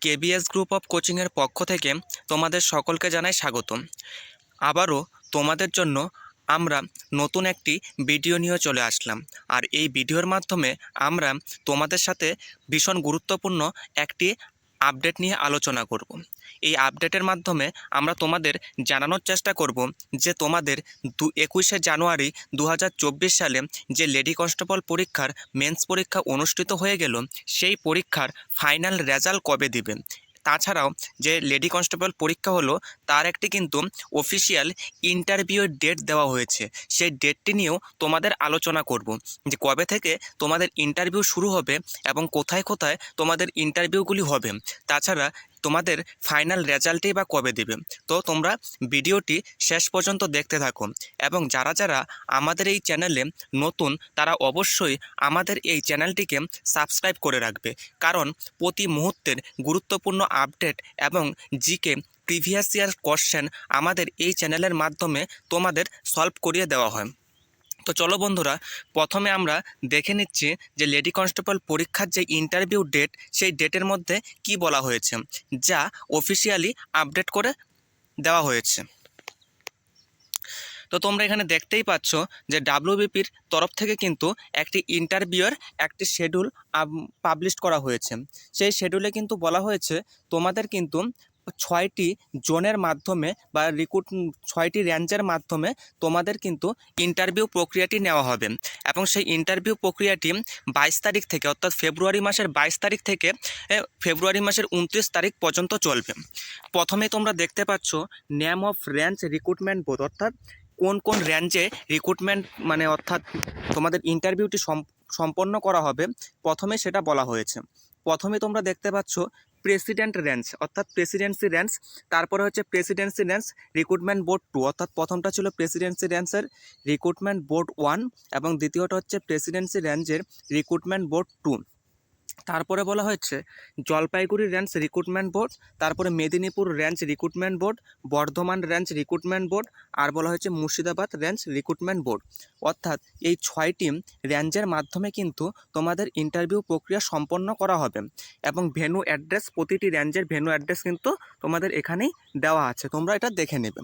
KBS group of কোচিংয়ের পক্ষ থেকে তোমাদের সকলকে জানাই স্বাগতম। আবারও তোমাদের জন্য আমরা নতুন একটি ভিডিও নিয়ে চলে আসলাম। আর এই ভিডিওর মাধ্যমে আমরা তোমাদের সাথে ভীষণ গুরুত্বপূর্ণ একটি আপডেট নিয়ে আলোচনা করব। এই আপডেটের মাধ্যমে আমরা তোমাদের জানানোর চেষ্টা করব যে তোমাদের দু একুশে জানুয়ারি দু হাজার চব্বিশ সালে যে লেডি কনস্টেবল পরীক্ষার মেন্স পরীক্ষা অনুষ্ঠিত হয়ে গেল, সেই পরীক্ষার ফাইনাল রেজাল্ট কবে দিবে? তাছাড়াও যে লেডি কনস্টেবল পরীক্ষা হলো, তার একটি কিন্তু অফিসিয়াল ইন্টারভিউর ডেট দেওয়া হয়েছে। সেই ডেটটি নিয়েও তোমাদের আলোচনা করব। যে কবে থেকে তোমাদের ইন্টারভিউ শুরু হবে এবং কোথায় কোথায় তোমাদের ইন্টারভিউগুলি হবে। তাছাড়া তোমাদের ফাইনাল রেজাল্টই বা কবে দেবে? তো তোমরা ভিডিওটি শেষ পর্যন্ত দেখতে থাকো এবং যারা যারা আমাদের এই চ্যানেলে নতুন, তারা অবশ্যই আমাদের এই চ্যানেলটিকে সাবস্ক্রাইব করে রাখবে। কারণ প্রতি মুহূর্তের গুরুত্বপূর্ণ আপডেট এবং জিকে প্রিভিয়াস ইয়ার কোশ্চেন আমাদের এই চ্যানেলের মাধ্যমে তোমাদের সলভ করিয়ে দেওয়া হয়। তো চলো বন্ধুরা, প্রথমে আমরা দেখে নিচ্ছি যে লেডি কনস্টেবল পরীক্ষার যে ইন্টারভিউ ডেট সেই ডেটের মধ্যে কি বলা হয়েছে, যা অফিসিয়ালি আপডেট করে দেওয়া হয়েছে। তো তোমরা এখানে দেখতেই পাচ্ছ যে ডাব্লিউবিপির তরফ থেকে কিন্তু একটি ইন্টারভিউয়ের একটি শেডিউল পাবলিশ করা হয়েছে। সেই শেডিউলে কিন্তু বলা হয়েছে, তোমাদের কিন্তু ছয়টি জোনের মাধ্যমে বা রিক্রুট ছয়টি রেঞ্জের মাধ্যমে তোমাদের কিন্তু ইন্টারভিউ প্রক্রিয়াটি নেওয়া হবে। এবং সেই ইন্টারভিউ প্রক্রিয়াটি বাইশ তারিখ থেকে, অর্থাৎ ফেব্রুয়ারি মাসের বাইশ তারিখ থেকে ফেব্রুয়ারি মাসের উনত্রিশ তারিখ পর্যন্ত চলবে। প্রথমে তোমরা দেখতে পাচ্ছ name of range recruitment board অর্থাৎ কোন কোন রেঞ্জে রিক্রুটমেন্ট মানে অর্থাৎ তোমাদের ইন্টারভিউটি সম্পন্ন করা হবে। প্রথমে সেটা বলা হয়েছে। প্রথমে তোমরা দেখতে পাচ্ছ প্রেসিডেন্ট রেঞ্জ অর্থাৎ প্রেসিডেন্সি রেঞ্জ তারপরে হচ্ছে presidency range recruitment board two অর্থাৎ প্রথমটা ছিল প্রেসিডেন্সি রেঞ্জের রিক্রুটমেন্ট বোর্ড ওয়ান এবং দ্বিতীয়টা হচ্ছে প্রেসিডেন্সি রেঞ্জের রিক্রুটমেন্ট বোর্ড টু তারপরে বলা হচ্ছে জলপাইগুড়ি রেঞ্জ রিক্রুটমেন্ট বোর্ড তারপরে Medinipur range recruitment board Bardhaman range recruitment board আর বলা হয়েছে মুর্শিদাবাদ রেঞ্জ রিক্রুটমেন্ট বোর্ড অর্থাৎ এই ছয়টি রেঞ্জের মাধ্যমে কিন্তু তোমাদের ইন্টারভিউ প্রক্রিয়া সম্পন্ন করা হবে এবং ভেনু অ্যাড্রেস প্রতিটি রেঞ্জের ভেনু অ্যাড্রেস কিন্তু তোমাদের এখানেই দেওয়া আছে। তোমরা এটা দেখে নেবে।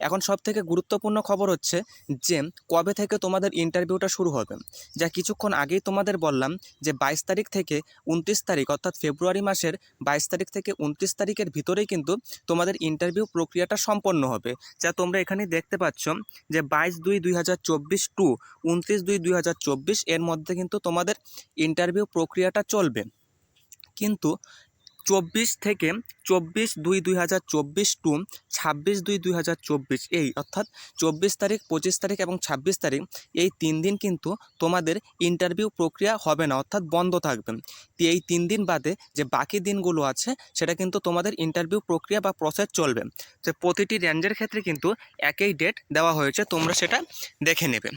এখন সব থেকে গুরুত্বপূর্ণ খবর হচ্ছে যে, কবে থেকে তোমাদের ইন্টারভিউটা শুরু হবে? যা কিছুক্ষণ আগেই তোমাদের বললাম যে, বাইশ তারিখ থেকে উনত্রিশ তারিখ, অর্থাৎ ফেব্রুয়ারি মাসের বাইশ তারিখ থেকে উনত্রিশ তারিখের ভিতরেই কিন্তু তোমাদের ইন্টারভিউ প্রক্রিয়াটা সম্পন্ন হবে। যা তোমরা এখানে দেখতে পাচ্ছ যে, বাইশ দুই দুই হাজার চব্বিশ টু উনত্রিশ দুই দুই হাজার চব্বিশ এর মধ্যে কিন্তু তোমাদের ইন্টারভিউ প্রক্রিয়াটা চলবে। কিন্তু চব্বিশ থেকে চব্বিশ দুই দুই হাজার চব্বিশ টু ছাব্বিশ দুই দুই হাজার চব্বিশ। এই অর্থাৎ চব্বিশ তারিখ, পঁচিশ তারিখ এবং ছাব্বিশ তারিখ, এই তিন দিন কিন্তু তোমাদের ইন্টারভিউ প্রক্রিয়া হবে না, অর্থাৎ বন্ধ থাকবে। এই তিন দিন বাদে যে বাকি দিনগুলো আছে, সেটা কিন্তু তোমাদের ইন্টারভিউ প্রক্রিয়া বা প্রসেস চলবে। তো প্রতিটি রেঞ্জের ক্ষেত্রে কিন্তু একই ডেট দেওয়া হয়েছে, তোমরা সেটা দেখে নেবে।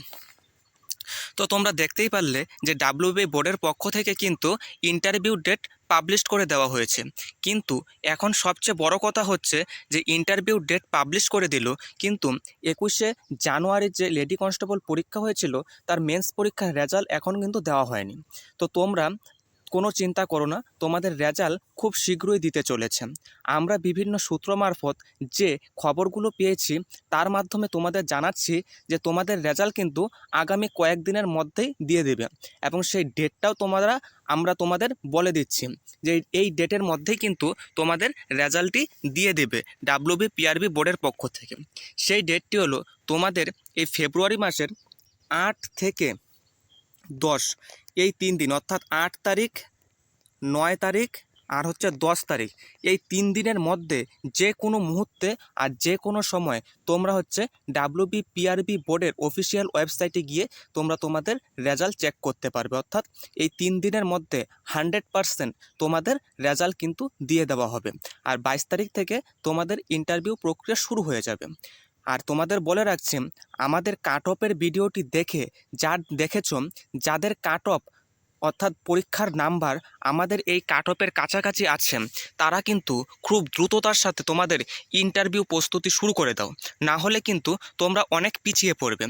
তো তোমরা দেখতেই পারলে যে ডাব্লিউবি বোর্ডের পক্ষ থেকে কিন্তু ইন্টারভিউ ডেট পাবলিশ করে দেওয়া হয়েছে। কিন্তু এখন সবচেয়ে বড় কথা হচ্ছে যে ইন্টারভিউ ডেট পাবলিশ করে দিল, কিন্তু একুশে জানুয়ারির যে লেডি কনস্টেবল পরীক্ষা হয়েছিল, তার মেন্স পরীক্ষার রেজাল্ট এখন কিন্তু দেওয়া হয়নি। তো তোমরা কোনো চিন্তা করো না, তোমাদের রেজাল্ট খুব শীঘ্রই দিতে চলেছে। আমরা বিভিন্ন সূত্র মারফত যে খবরগুলো পেয়েছি, তার মাধ্যমে তোমাদের জানাচ্ছি যে তোমাদের রেজাল্ট কিন্তু আগামী কয়েকদিনের মধ্যেই দিয়ে দেবে এবং সেই ডেটটাও তোমরা, আমরা তোমাদের বলে দিচ্ছি যে এই ডেটের মধ্যেই কিন্তু তোমাদের রেজাল্টটি দিয়ে দেবে ডাব্লিউবি, পিআরবি বোর্ডের পক্ষ থেকে। সেই ডেটটি হলো তোমাদের এই ফেব্রুয়ারি মাসের আট থেকে দশ। এই তিন দিন, অর্থাৎ আট তারিখ, নয় তারিখ আর হচ্ছে দশ তারিখ, এই তিন দিনের মধ্যে যে কোনো মুহূর্তে আর যে কোনো সময় তোমরা হচ্ছে ডাব্লিউবি পিআরবি বোর্ডের অফিসিয়াল ওয়েবসাইটে গিয়ে তোমরা তোমাদের রেজাল্ট চেক করতে পারবে। অর্থাৎ এই তিন দিনের মধ্যে হান্ড্রেড পারসেন্ট তোমাদের রেজাল্ট কিন্তু দিয়ে দেওয়া হবে। আর বাইশ তারিখ থেকে তোমাদের ইন্টারভিউ প্রক্রিয়া শুরু হয়ে যাবে। আর তোমাদের বলে রাখছি, আমাদের কাট অফের ভিডিওটি দেখে যা দেখেছ, যাদের কাট অফ অর্থাৎ পরীক্ষার নাম্বার আমাদের এই কাট অফের কাছাকাছি আছে, তারা কিন্তু খুব দ্রুততার সাথে তোমাদের ইন্টারভিউ প্রস্তুতি শুরু করে দাও। না হলে কিন্তু তোমরা অনেক পিছিয়ে পড়বে।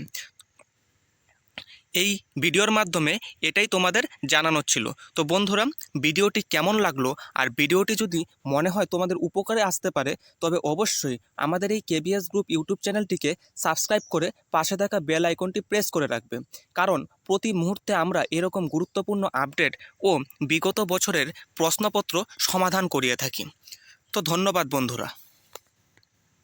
এই ভিডিওর মাধ্যমে এটাই তোমাদের জানানো ছিল। তো বন্ধুরা, ভিডিওটি কেমন লাগল? আর ভিডিওটি যদি মনে হয় তোমাদের উপকারে আসতে পারে, তবে অবশ্যই আমাদের এই কেবিএস গ্রুপ ইউটিউব চ্যানেলটিকে সাবস্ক্রাইব করে পাশে থাকা বেল আইকনটি প্রেস করে রাখবে। কারণ প্রতি মুহূর্তে আমরা এরকম গুরুত্বপূর্ণ আপডেট ও বিগত বছরের প্রশ্নপত্র সমাধান করিয়ে থাকি। তো ধন্যবাদ বন্ধুরা।